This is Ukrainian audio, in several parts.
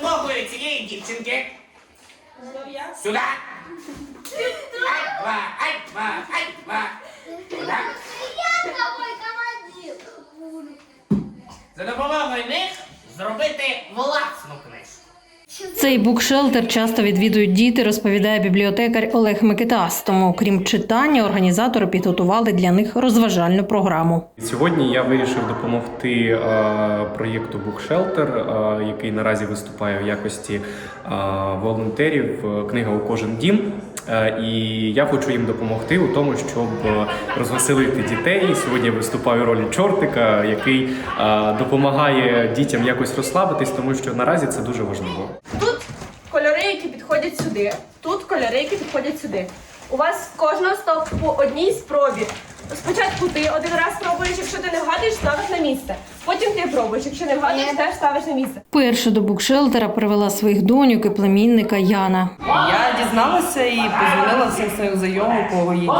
допомогою цієї дівчинки. Сюди. Ай, два, ай, два, ай, два. Сюди. Я тобой командир. За допомогою них зробити власну книжку. Цей букшелтер часто відвідують діти, розповідає бібліотекар Олег Микитас. Тому, крім читання, організатори підготували для них розважальну програму. Сьогодні я вирішив допомогти е, проєкту Bookshelter, е, який наразі виступає в якості е, волонтерів. Книга у кожен дім. І я хочу їм допомогти у тому, щоб розвеселити дітей. Сьогодні я виступаю ролі чортика, який допомагає дітям якось розслабитись, тому що наразі це дуже важливо. Які підходять сюди. Тут кольори, які підходять сюди. У вас кожного стоп по одній спробі. Спочатку ти один раз пробуєш, якщо ти не вгадуєш, ставиш на місце. Потім ти пробуєш, якщо не вгадуєш, теж ставиш на місце. Перше до букшелтера привела своїх доньок і племінника Яна. Я дізналася і подзвонила всім своїм знайомим, у кого є діти,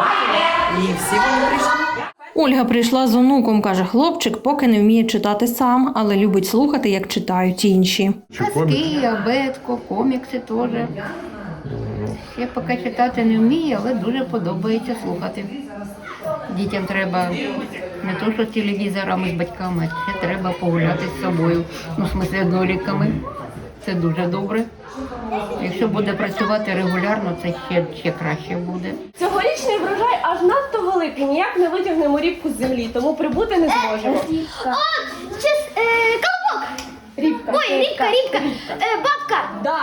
і всі вони прийшли. Ольга прийшла з онуком, каже хлопчик, поки не вміє читати сам, але любить слухати, як читають інші. Казки, абетко, комікси теж. Я поки читати не вмію, але дуже подобається слухати. Дітям треба не то, що телевізорами з батьками, а ще треба погуляти з собою, ну, в смысле, однолітками. Це дуже добре. Якщо буде працювати регулярно, це ще, ще краще буде. Цьогорічний врожай аж надто великий, ніяк не витягнемо рібку з землі, тому прибути не зможемо. Сейчас, э, колобок. Рібка. Ой, рибка, рибка. Э, бабка. Да.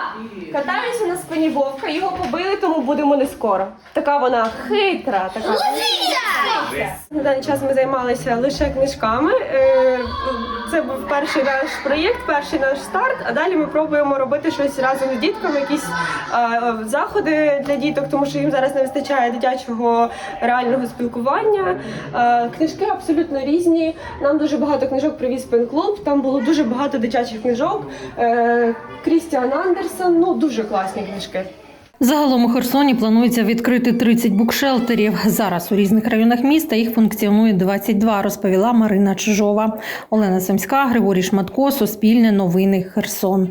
Катаюся на спині вовка, його побили, тому будемо не скоро. Така вона хитра, така. На даний час ми займалися лише книжками. Е, Це був перший наш проєкт, перший наш старт. А далі ми пробуємо робити щось разом з дітками, якісь е, заходи для діток, тому що їм зараз не вистачає дитячого реального спілкування. Е, Книжки абсолютно різні. Нам дуже багато книжок привіз пен-клуб. Там було дуже багато дитячих книжок. Крістіан Андерсон, ну дуже класні книжки. Загалом у Херсоні планується відкрити 30 букшелтерів. Зараз у різних районах міста їх функціонує 22, розповіла Марина Чижова. Олена Семська, Григорій Шматко, Суспільне новини Херсон.